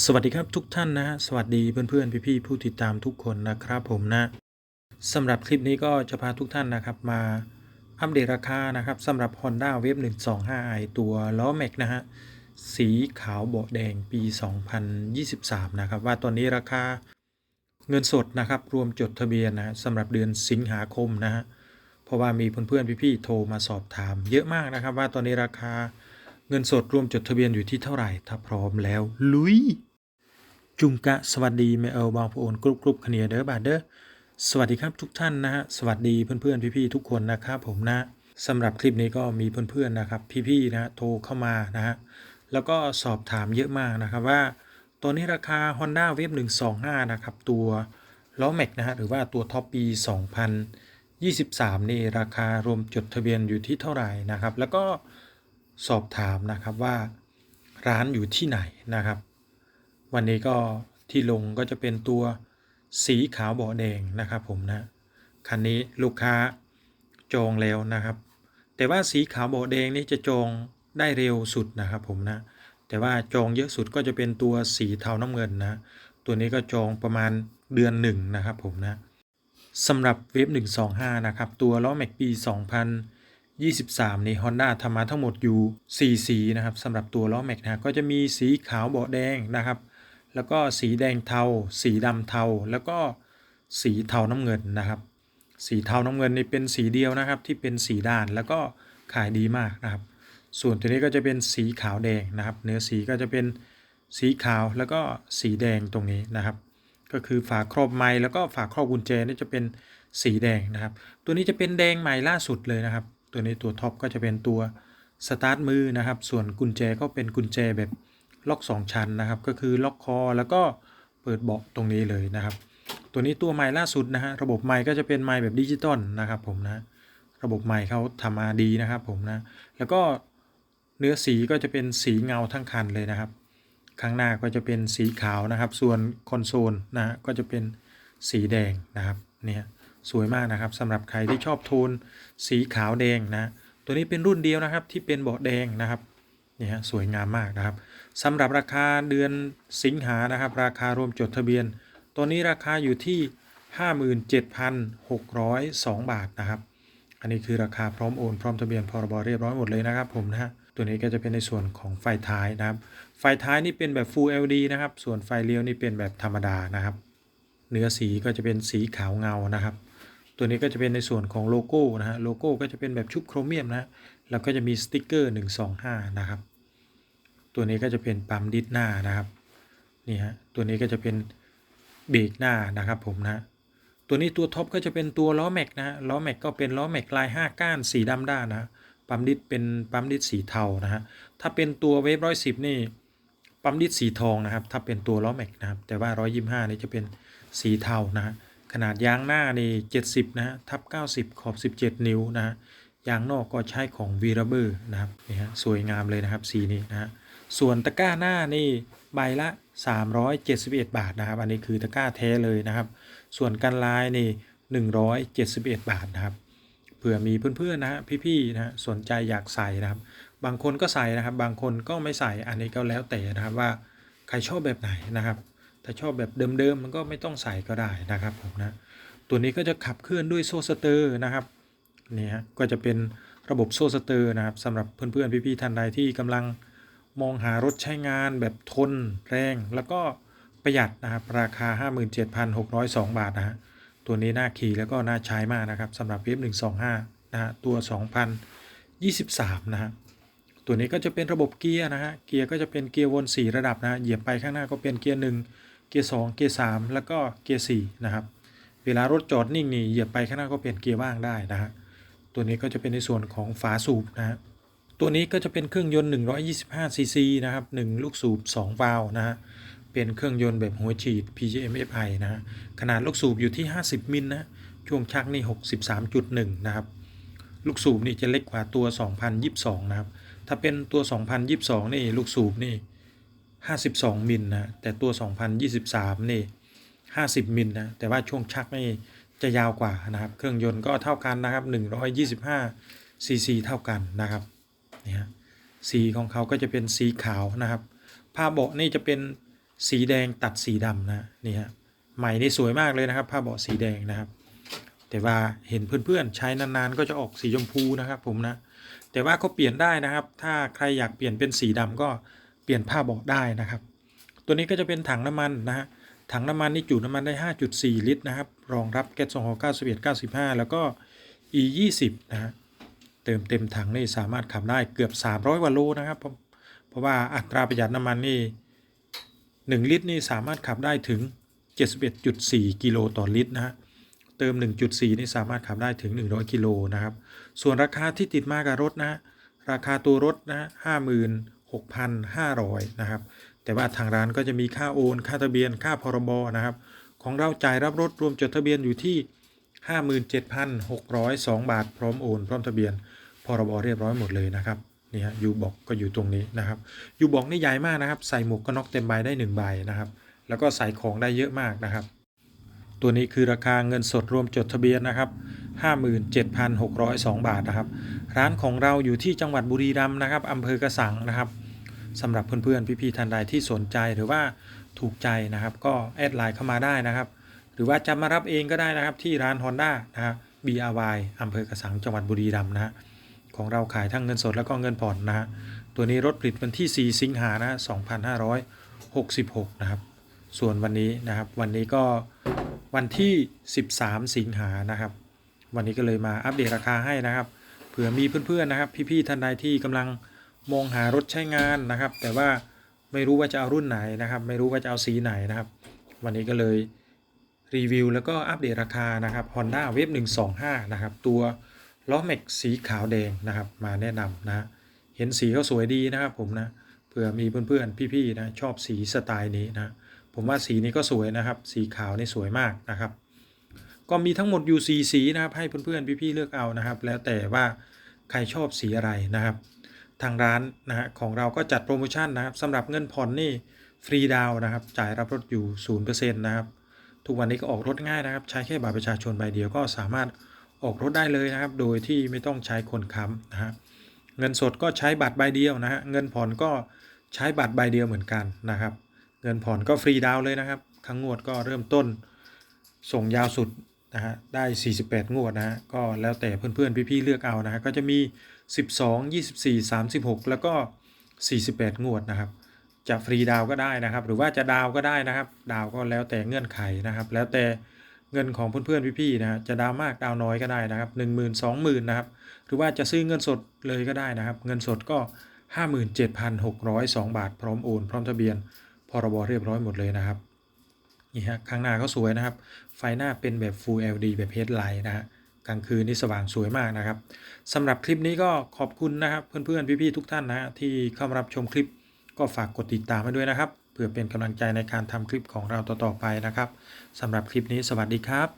สวัสดีครับทุกท่านนะฮะสวัสดีเพื่อนๆพี่ๆผู้ติดตามทุกคนนะครับผมนะสำหรับคลิปนี้ก็จะพาทุกท่านนะครับมาอัปเดตราคานะครับสำหรับ Honda Wave 125i ตัวล้อแม็กนะฮะสีขาวเบาะแดงปี 2023 นะครับ ว่าตอนนี้ราคาเงินสดนะครับ รวมจดทะเบียนนะฮะสำหรับเดือนสิงหาคมนะฮะเพราะว่ามีเพื่อนๆพี่ๆโทรมาสอบถาม เยอะมากนะครับว่าตอนนี้ราคา เงินสดรวมจดทะเบียนอยู่ที่เท่าไหร่ ถ้าพร้อมแล้ว ลุย จุงกะสวัสดีแม่เอลบางพโอนกรุบกรุบขเนียเด้อบาดเด้อสวัสดีครับทุกท่านนะฮะสวัสดีเพื่อนๆพี่ๆทุกคนนะครับผมนะสำหรับคลิปนี้ก็มีเพื่อนๆนะครับ พี่ๆนะโทรเข้ามานะฮะแล้วก็สอบถามเยอะมากนะครับว่าตัวนี้ราคา Honda Wave 125 นะครับ ตัวล้อแม็กนะฮะหรือว่าตัวท็อปปี 2023 นี่ราคารวมจดทะเบียนอยู่ที่เท่าไหร่นะครับ แล้วก็ สอบถามนะครับว่าร้านอยู่ที่ไหนนะครับ วันนี้ก็ที่ลงก็จะเป็นตัวสีขาวเบาแดงนะครับผมนะคันนี้ลูกค้าจองแล้วนะครับ แต่ว่าสีขาวเบาแดงนี่จะจองได้เร็วสุดนะครับผมนะแต่ว่าจองเยอะสุดก็จะเป็นตัวสีเทาน้ำเงินนะตัวนี้ก็จองประมาณเดือนหนึ่งนะครับผมนะสำหรับเวฟ125นะครับตัวล้อแม็กปี 23 นี่ Honda ทำมาทั้งหมดอยู่ 4 สีนะครับสำหรับตัวล้อแม็กนะก็จะมีสีขาวเบาแดงนะครับ แล้วก็สีแดงเทา สีดำเทา แล้วก็สีเทาน้ำเงินนะครับ สีเทาน้ำเงินนี่เป็นสีเดียวนะครับที่เป็นสีด้านแล้วก็ขายดีมากนะครับ ส่วนตัวนี้ก็จะเป็นสีขาวแดงนะครับ เนื้อสีก็จะเป็นสีขาวแล้วก็สีแดงตรงนี้นะครับ ก็คือฝาครอบไม้แล้วก็ฝาครอบกุญแจนี่จะเป็นสีแดงนะครับ ตัวนี้จะเป็นแดงใหม่ล่าสุดเลยนะครับ ตัวนี้ตัวท็อปก็จะเป็นตัวสตาร์ทมือนะครับ ส่วนกุญแจก็เป็นกุญแจแบบล็อก 2 ชั้นนะครับ ก็คือล็อกคอแล้วก็เปิดเบาะตรงนี้เลยนะครับ ตัวนี้ตัวใหม่ล่าสุดนะฮะระบบไม้ก็จะเป็นไม้แบบดิจิตอลนะครับผมนะระบบไม้เขาทำมาดีนะครับผมนะแล้วก็เนื้อสีก็จะเป็นสีเงาทั้งคันเลยนะครับ ข้างหน้าก็จะเป็นสีขาวนะครับ ส่วนคอนโซลนะก็จะเป็นสีแดงนะครับเนี่ย สวยมากนะครับสำหรับใครที่ชอบโทนสีขาวแดงนะตัวนี้เป็นรุ่นเดียวนะครับที่เป็นเบาะแดงนะครับนี่ฮะสวยงามมากนะครับสำหรับราคาเดือนสิงหานะครับ ราคารวมจดทะเบียน ตัวนี้ราคาอยู่ที่ 57,602 บาทนะครับ อันนี้คือราคาพร้อมโอนพร้อมทะเบียนพรบเรียบร้อยหมดเลยนะครับผมนะฮะตัวนี้ก็จะเป็นในส่วนของไฟท้ายนะครับ ไฟท้ายนี่เป็นแบบ Full LED นะครับ ส่วนไฟเลี้ยวนี่เป็นแบบธรรมดานะครับ เนื้อสีก็จะเป็นสีขาวเงานะครับ ตัวนี้ก็จะเป็นในส่วนของโลโก้นะฮะ โลโก้ก็จะเป็นแบบชุบโครเมียมนะ แล้วก็จะมีสติกเกอร์ 125 นะครับ ตัวนี้ก็จะเป็นปั๊มดิสหน้านะครับ นี่ฮะ ตัวนี้ก็จะเป็นเบรกหน้านะครับผมนะ ตัวนี้ตัวท็อปก็จะเป็นตัวล้อแม็กนะฮะ ล้อแม็กก็เป็นล้อแม็กลาย 5 ก้านสีดำด้านนะปั๊มดิสเป็นปั๊มดิสสีเทานะฮะ ถ้าเป็นตัวเวฟร้อยสิบนี่ปั๊มดิสสีทองนะครับ ถ้าเป็นตัวล้อแม็กนะครับ แต่ว่า125นี่จะเป็นสีเทานะฮะ ขนาดยางหน้านี่70 นะฮะทับ 90 ขอบ 17 นิ้วนะฮะยางนอกก็ใช้ของวีรเบอร์นะครับนี่ฮะสวยงามเลยนะครับสีนี้นะฮะส่วนตะกร้าหน้านี่ใบละ 371 บาทนะครับ อันนี้คือตะกร้าแท้เลยนะครับ ส่วนกันลายนี่171 บาทนะครับเผื่อมีเพื่อนๆนะฮะพี่ๆนะฮะสนใจอยากใส่นะครับ บางคนก็ใส่นะครับ บางคนก็ไม่ใส่อันนี้ก็แล้วแต่นะครับว่าใครชอบแบบไหนนะครับ ถ้าชอบแบบเดิมๆ มันก็ไม่ต้องใส่ก็ได้นะครับผมนะ ตัวนี้ก็จะขับเคลื่อนด้วยโซ่สเตอร์นะครับนี่ฮะก็จะเป็นระบบโซ่สเตอร์นะครับสำหรับเพื่อนๆพี่ๆท่านใดที่กำลังมองหารถใช้งานแบบทนแรง แล้วก็ประหยัดนะครับราคา 57,602 บาทนะฮะตัวนี้น่าขี่แล้วก็น่าใช้มากนะครับสำหรับเวฟ125นะฮะตัว 2023นะฮะตัวนี้ก็จะเป็นระบบเกียร์นะฮะเกียร์ก็จะเป็นเกียร์วน 4 ระดับนะเหยียบไปข้างหน้าก็เป็นเกียร์1 เกียร์2เกียร์3แล้วก็เกียร์4นะครับ เวลารถจอดนิ่งนี่เหยียบไปข้างหน้าก็เปลี่ยนเกียร์ว่างได้นะฮะตัวนี้ก็จะเป็นในส่วนของฝาสูบนะฮะตัวนี้ก็จะเป็นเครื่องยนต์125ซีซีนะครับ1ลูกสูบ2วาล์วนะฮะเป็นเครื่องยนต์แบบหัวฉีด PGM FI นะฮะขนาดลูกสูบอยู่ที่ 50 มิลนะช่วงชักนี่63.1 นะครับ ลูกสูบนี่จะเล็กกว่าตัว 2022 นะครับ ถ้าเป็นตัว 2022 นี่ลูกสูบนี่ 52 มิลนะ แต่ตัว 2023 นี่ 50 มิลนะ แต่ว่าช่วงชักนี่จะยาวกว่านะครับ เครื่องยนต์ก็เท่ากันนะครับ 125 ซีซีเท่ากันนะครับนี่ฮะสีของเขาก็จะเป็นสีขาวนะครับผ้าเบาะนี่จะเป็นสีแดงตัดสีดำนะนี่ฮะใหม่นี่สวยมากเลยนะครับผ้าเบาะสีแดงนะครับ แต่ว่าเห็นเพื่อนๆใช้นานๆ ก็จะออกสีชมพูนะครับผมนะแต่ว่าก็เปลี่ยนได้นะครับ ถ้าใครอยากเปลี่ยนเป็นสีดำก็ เปลี่ยนผ้าเบาะได้นะครับ ตัวนี้ก็จะเป็นถังน้ำมันนะฮะถังน้ำมันนี่จุน้ำมันได้ 5.4 ลิตรนะครับ รองรับแก๊ส291 95 แล้วก็ E 20นะฮะเติมเต็มถังนี่สามารถขับได้เกือบ 300ว่าโลนะครับเพราะว่าอัตราประหยัดน้ำมันนี่ 1 ลิตรนี่สามารถขับได้ถึง 71.4 กิโลต่อลิตรนะฮะเติม 1.4 นี่สามารถขับได้ถึง 100 กิโลนะครับ ส่วนราคาที่ติดมากับรถนะฮะราคาตัวรถนะฮะ56,500นะครับแต่ว่าทางร้านก็จะมีค่าโอน ค่าทะเบียนค่าพรบนะครับ ของเราจ่ายรับรถรวมจดทะเบียนอยู่ที่ 57,602 บาท พร้อมโอน พร้อมทะเบียนพรบเรียบร้อยหมดเลยนะครับนี่ฮะยูบอกก็อยู่ตรงนี้นะครับยูบอกนี่ใหญ่มากนะครับ ใส่หมวกกันน็อกเต็มใบได้1ใบนะครับ แล้วก็ใส่ของได้เยอะมากนะครับ ตัวนี้คือราคาเงินสดรวมจดทะเบียนนะครับ 57,602 บาทนะครับ ร้านของเราอยู่ที่จังหวัดบุรีรัมย์นะครับอำเภอกระสังนะครับ สำหรับเพื่อนๆพี่ๆท่านใดที่สนใจหรือว่าถูกใจนะครับ ก็แอดไลน์เข้ามาได้นะครับ หรือว่าจะมารับเองก็ได้นะครับที่ร้าน Honda นะฮะ BRY อำเภอกระสังจังหวัดบุรีรัมย์นะฮะของเราขายทั้งเงินสดแล้วก็เงินผ่อนนะฮะตัวนี้รถผลิตวันที่ 4 สิงหานะ2566 นะครับ ส่วนวันนี้นะครับ วันนี้ก็วันที่ 13 สิงหานะครับ วันนี้ก็เลยมาอัปเดตราคาให้นะครับ เผื่อมีเพื่อนๆนะครับ พี่ๆท่านใดที่กำลัง มองหารถใช้งานนะครับ แต่ว่าไม่รู้ว่าจะเอารุ่นไหนนะครับ ไม่รู้ว่าจะเอาสีไหนนะครับ วันนี้ก็เลยรีวิวแล้วก็อัปเดตราคานะครับ Honda w a v 125 นะครับ ตัวล้อแม็กสีขาวแดงนะครับ มาแนะนำนะ เห็นสีเขาสวยดีนะครับผมนะเผื่อมีเพื่อนๆพี่ๆนะชอบสีสไตล์นี้นะผมว่าสีนี้ก็สวยนะครับ สีขาวนี่สวยมากนะครับ ก็มีทั้งหมดอยู่สีสีนะครับ ให้เพื่อนๆพี่ๆเลือกเอานะครับ แล้วแต่ว่าใครชอบสีอะไรนะครับ ทางร้านนะฮะของเราก็จัดโปรโมชั่นนะครับสำหรับเงินผ่อนนี่ฟรีดาวนะครับจ่ายรับรถอยู่0%นะครับทุกวันนี้ก็ออกรถง่ายนะครับ ใช้แค่บัตรประชาชนใบเดียวก็สามารถออกรถได้เลยนะครับ โดยที่ไม่ต้องใช้คนค้ำนะฮะเงินสดก็ใช้บัตรใบเดียวนะฮะเงินผ่อนก็ใช้บัตรใบเดียวเหมือนกันนะครับ เงินผ่อนก็ฟรีดาวเลยนะครับครั้งงวดก็เริ่มต้นส่งยาวสุดนะฮะได้ 48 งวดนะฮะก็แล้วแต่เพื่อนๆพี่ๆเลือกเอานะฮะก็จะมี 12 24 36 แล้วก็ 48 งวดนะครับ จะฟรีดาวก็ได้นะครับ หรือว่าจะดาวก็ได้นะครับ ดาวก็แล้วแต่เงื่อนไขนะครับ แล้วแต่เงินของเพื่อนๆพี่ๆนะจะดาวมากดาวน้อยก็ได้นะครับ 1 0 0 0 0 20,000นะครับหรือว่าจะซื้อเงินสดเลยก็ได้นะครับ เงินสดก็ 57,602 บาท พร้อมโอนพร้อมทะเบียนพรบเรียบร้อยหมดเลยนะครับนี่ฮะข้างหน้าเขาสวยนะครับ ไฟหน้าเป็นแบบ Full LED แบบ Headlight นะฮะ กลางคืนนี่สว่างสวยมากนะครับสำหรับคลิปนี้ก็ขอบคุณนะครับเพื่อนๆพี่ๆทุกท่านนะฮะที่เข้ามารับชมคลิปก็ฝากกดติดตามมาด้วยนะครับ เพื่อเป็นกำลังใจในการทำคลิปของเราต่อๆไปนะครับสำหรับคลิปนี้สวัสดีครับ